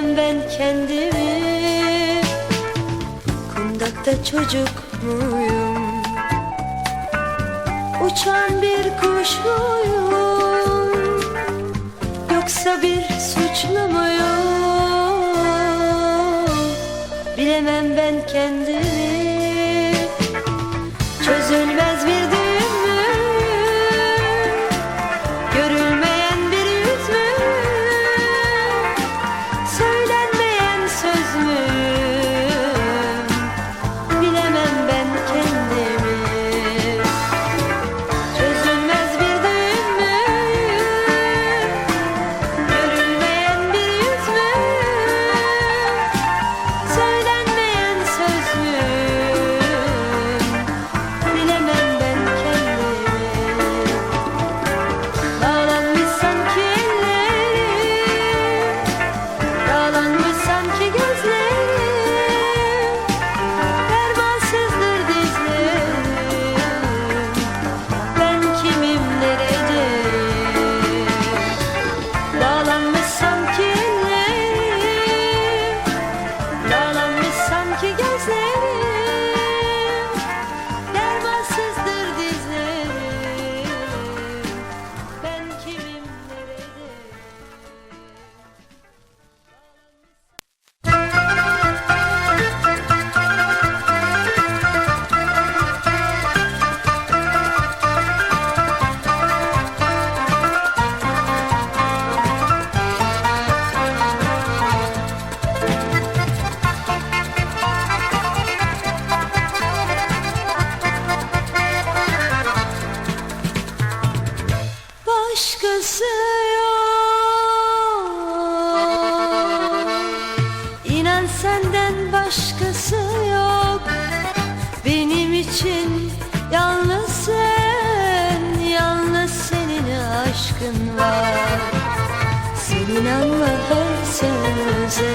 bilmem ben kendimi? Kundakta çocuk muyum? Uçan bir kuş muyum? Yoksa bir suçlu muyum? Bilemem ben kendimi. başkası yok. İnan senden başkası yok. Benim için yalnız sen Yalnız senin aşkın var. Sen inanma her söze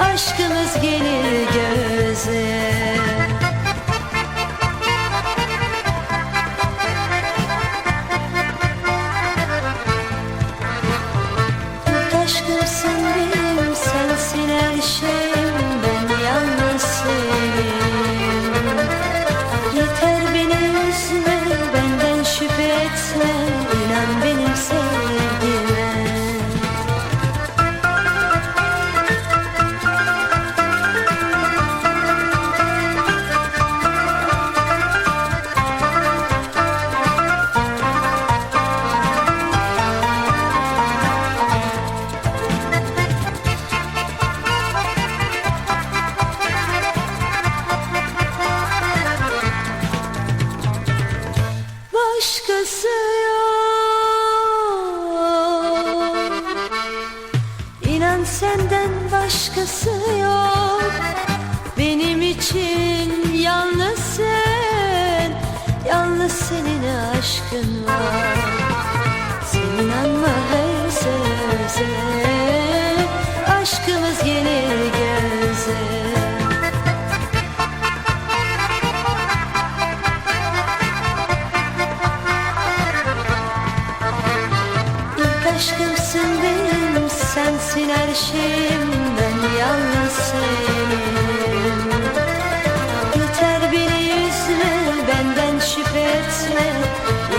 Aşkımız gelir. bendim sensin her şeyim ben yalnız senin Yeter beni üzme benden şüphe etme.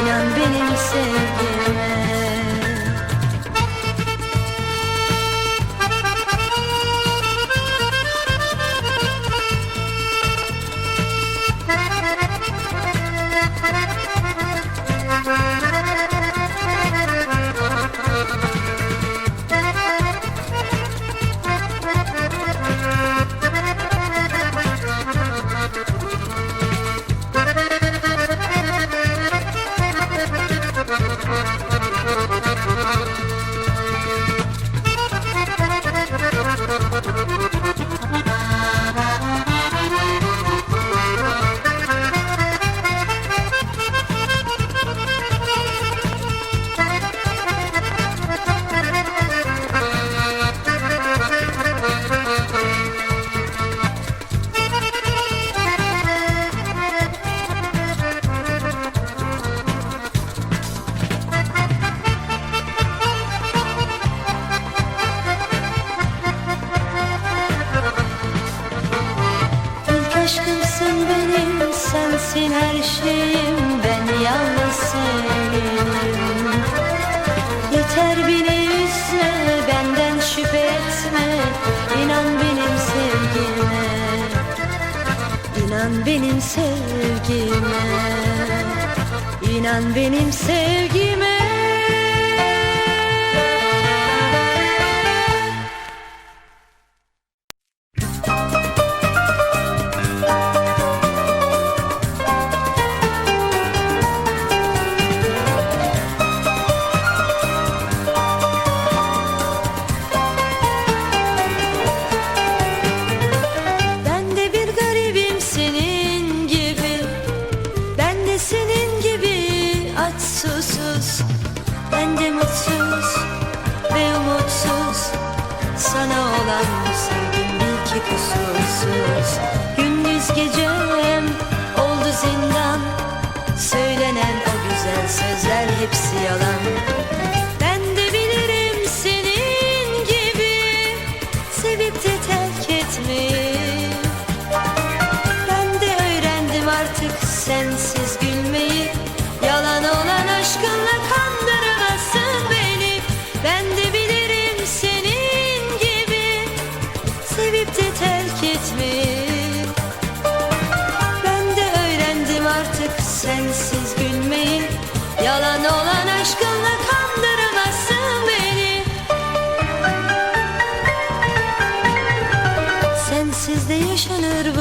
İnan benim sevgim.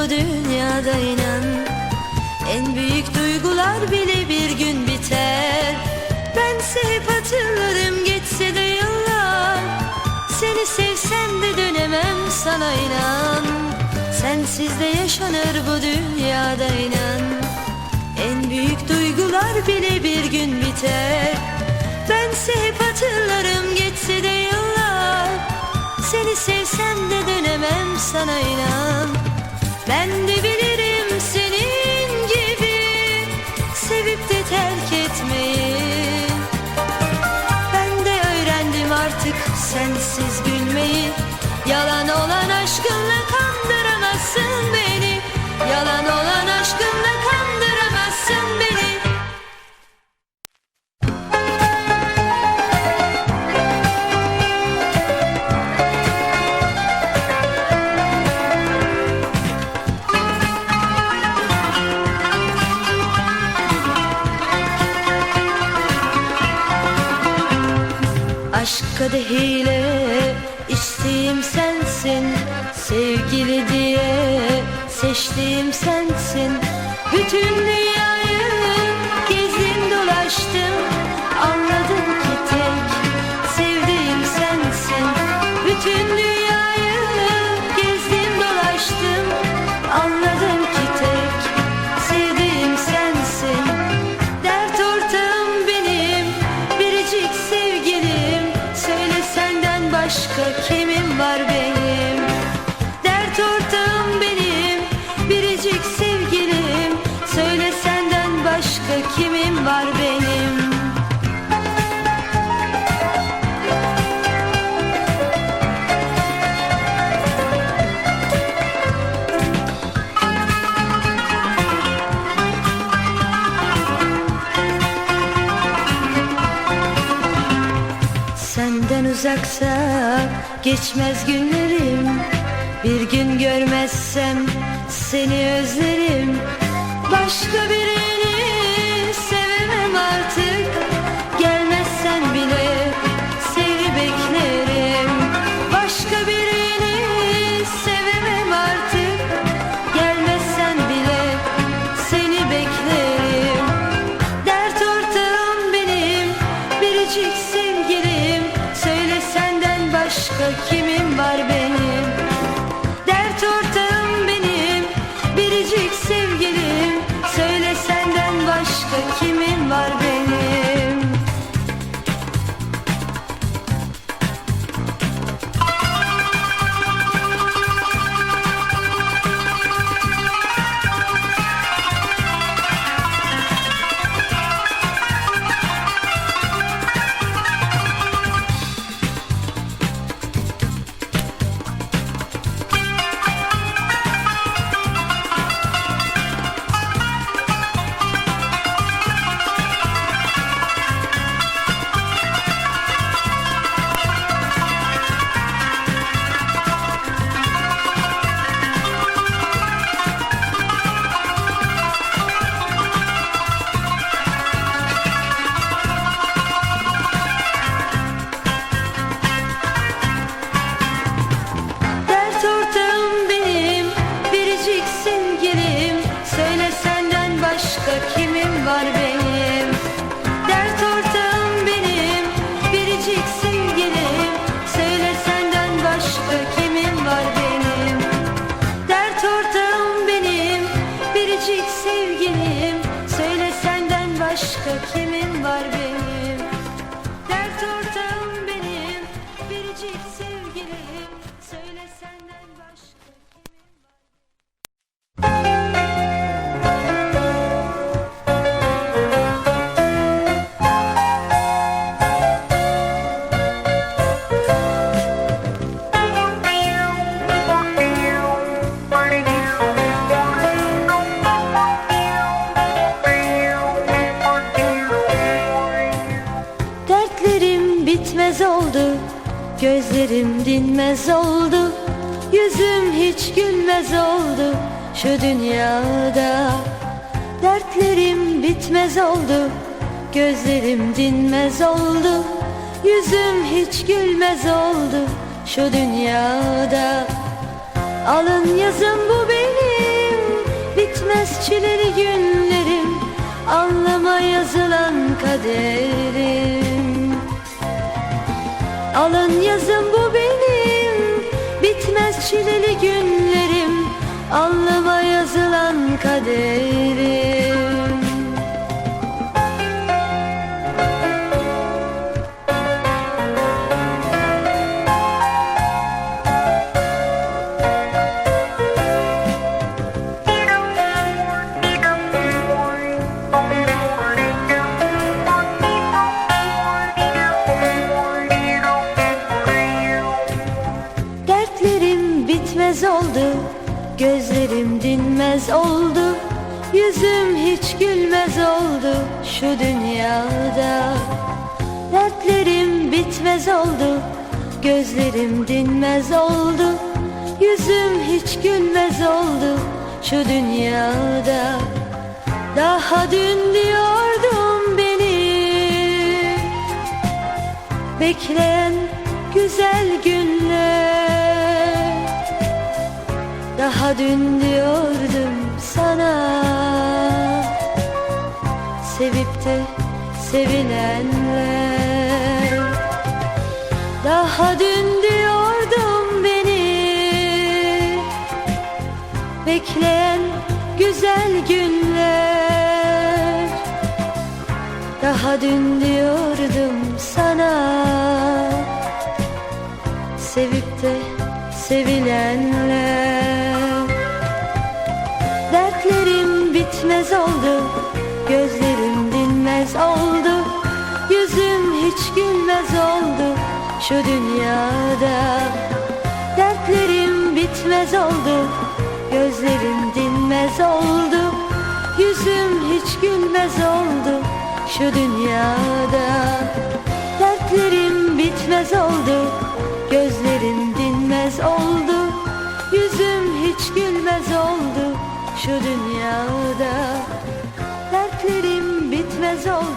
bu dünyada inan. En büyük duygular bile bir gün biter. Bense hep hatırlarım geçse de yıllar. Seni sevsem de dönemem sana inan. Sensiz de yaşanır bu dünyada inan. En büyük duygular bile bir gün biter. Bense hep hatırlarım geçse de yıllar. Seni sevsem de dönemem sana inan. Geçmez günlerim Bir gün görmezsem seni özlerim. Başka birini That's all. Şu dünyada. Dertlerim bitmez oldu Gözlerim dinmez oldu. Yüzüm hiç gülmez oldu Şu dünyada. Alın yazın bu benim Bitmez çileli günlerim. Anlama yazılan kaderim. Alın Şu dünyada. Dertlerim bitmez oldu Gözlerim dinmez oldu. Yüzüm hiç gülmez oldu Şu dünyada. Daha dün diyordum beni. Bekleyen güzel günler. Daha dün diyordum Sevip de sevilenler Daha dün diyordum beni Bekleyen güzel günler. Daha dün diyordum sana Sevip de sevilenler Dertlerim bitmez oldu Gözlerim Şu dünyada. Dertlerim bitmez oldu Gözlerim dinmez oldu. Yüzüm hiç gülmez oldu Şu dünyada. Dertlerim bitmez oldu Gözlerim dinmez oldu. Yüzüm hiç gülmez oldu Şu dünyada. Dertlerim bitmez oldu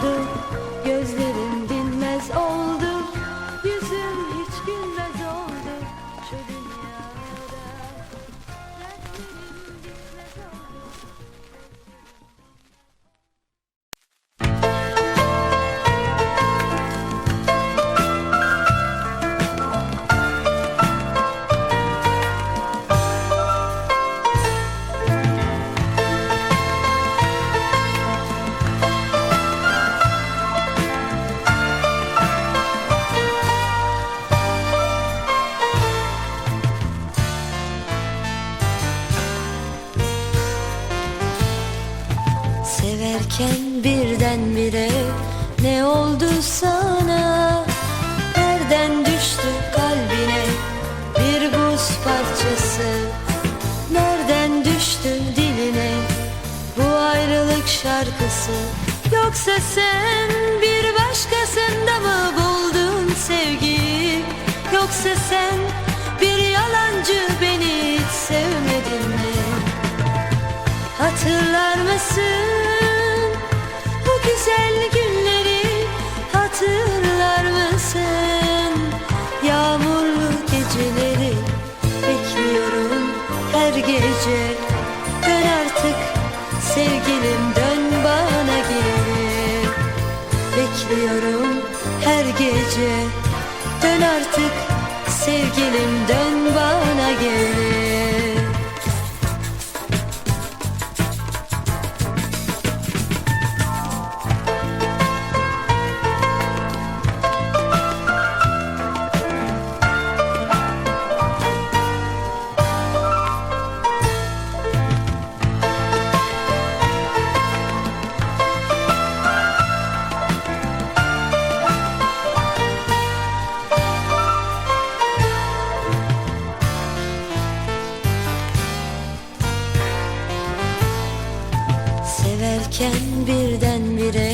Severken birdenbire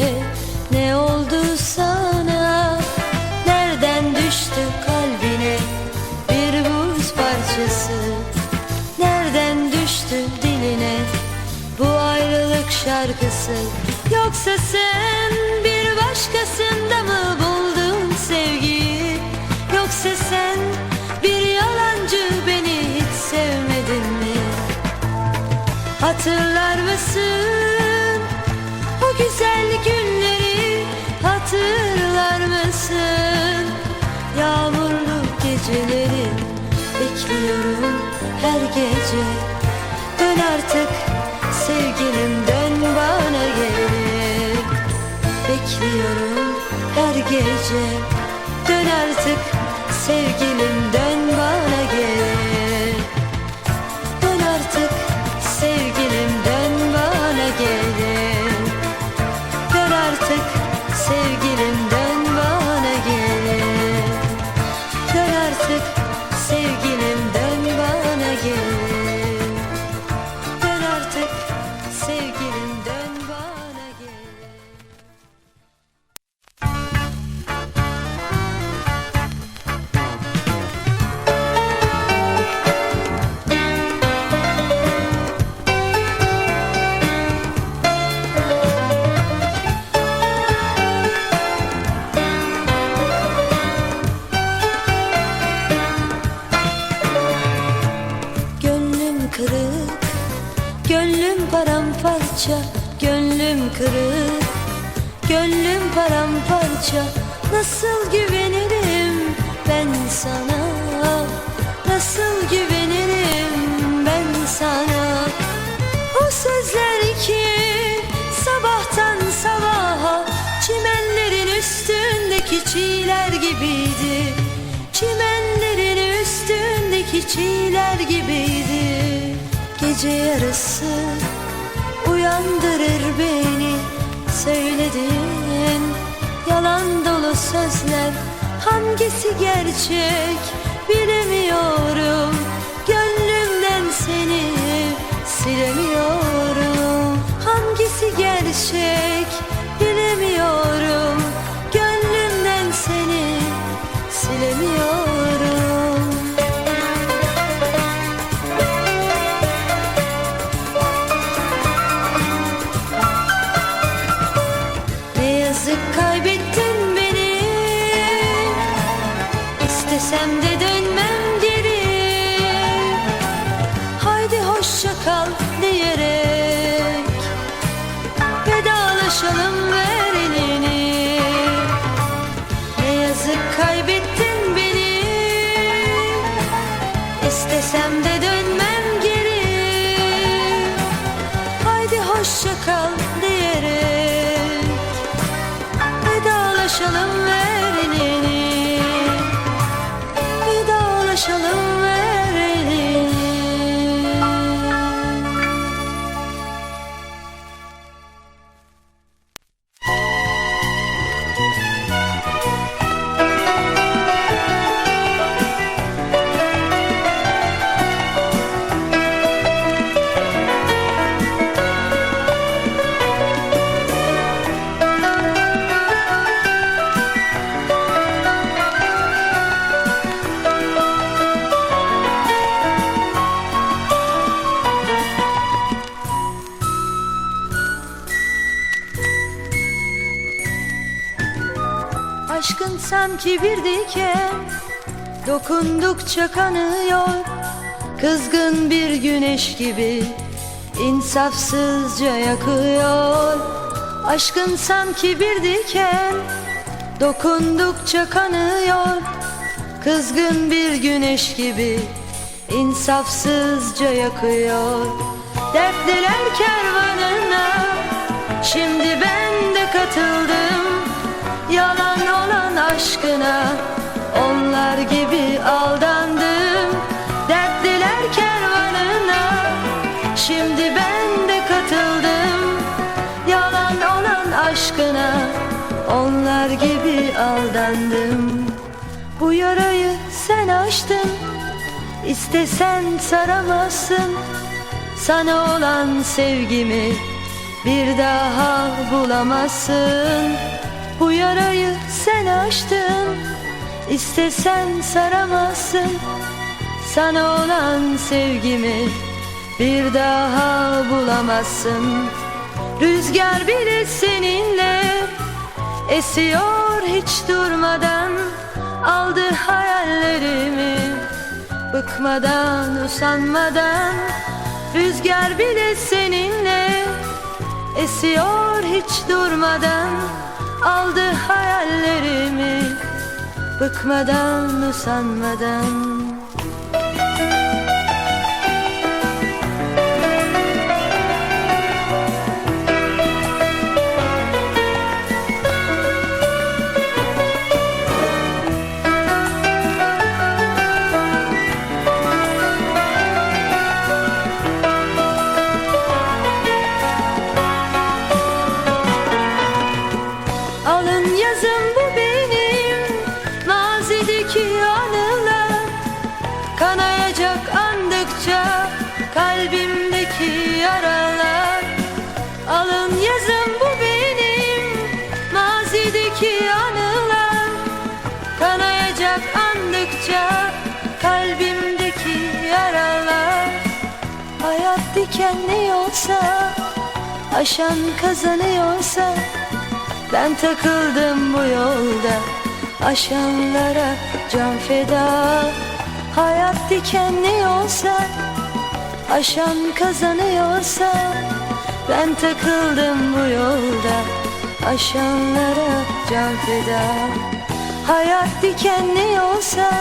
ne oldu sana? Nereden düştü kalbine bir buz parçası? Nereden düştü diline bu ayrılık şarkısı? Yoksa sen bir başkasında mı Hatırlar mısın? O güzel günleri hatırlar mısın? Yağmurlu geceleri bekliyorum her gece. Dön artık sevgilim dön bana geri. Bekliyorum her gece. Dön artık sevgilim dön paramparça. Nasıl güvenirim ben sana? Nasıl güvenirim ben sana? O sözler ki sabahtan sabaha çimenlerin üstündeki çiğler gibiydi. Çimenlerin üstündeki çiğler gibiydi. Gece yarısı uyandırır beni Söyledin? Yalan dolu sözler Hangisi gerçek? Bilemiyorum. Gönlümden seni silemiyorum Vedalaşalım ver sanki bir diken Dokundukça kanıyor. Kızgın bir güneş gibi insafsızca yakıyor. Aşkın sanki bir diken Dokundukça kanıyor. Kızgın bir güneş gibi insafsızca yakıyor. Dertliler kervanına Şimdi ben açtın İstesen saramazsın Sana olan sevgimi bir daha bulamazsın Bu yarayı sen açtın İstesen saramazsın Sana olan sevgimi bir daha bulamazsın Rüzgar bile seninle Esiyor hiç durmadan Aldı hayallerimi. Bıkmadan usanmadan. Rüzgar bile seninle. Esiyor hiç durmadan. Aldı hayallerimi. Bıkmadan usanmadan dikenli olsa Aşan kazanıyorsa ben takıldım bu yolda Aşanlara can feda. Hayat dikenli olsa Aşan kazanıyorsa Ben takıldım bu yolda Aşanlara can feda. Hayat dikenli olsa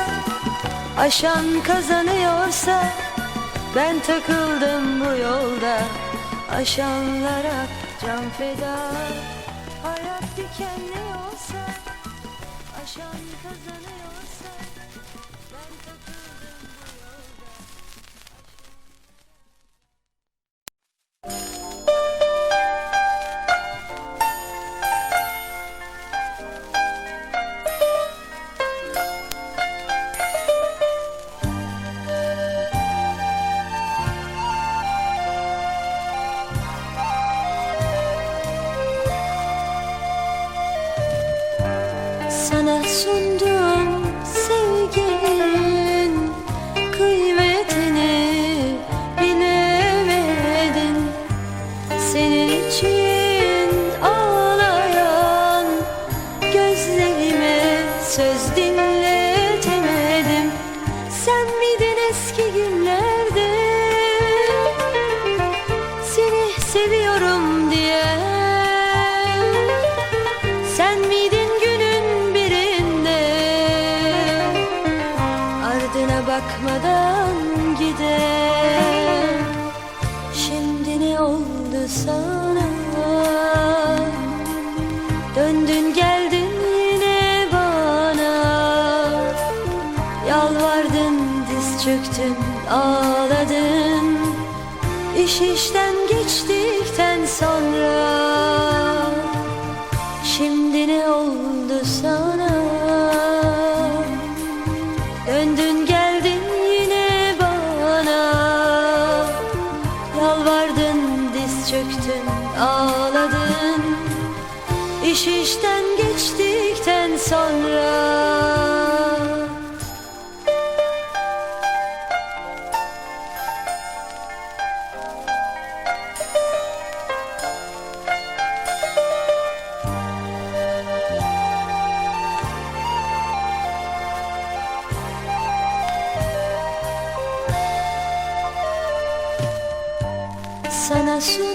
Aşan kazanıyorsa Ben takıldım bu yolda Aşanlara can feda. Hayat dikenli bakmadan gider. Şimdi ne oldu sana? Döndün geldin yine bana. Yalvardın diz çöktün ağladın. İş işten geçtikten sonra geçtikten sonra Sana sundum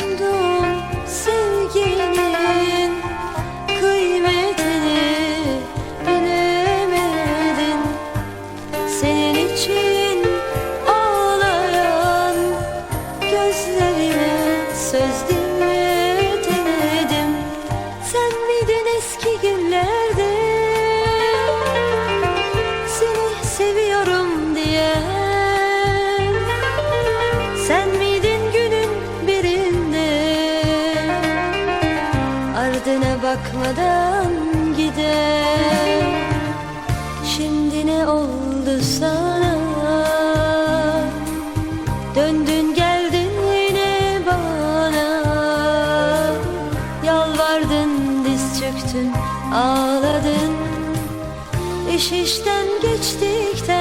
Döndün geldin yine bana. Yalvardın diz çöktün ağladın. İş işten geçtikten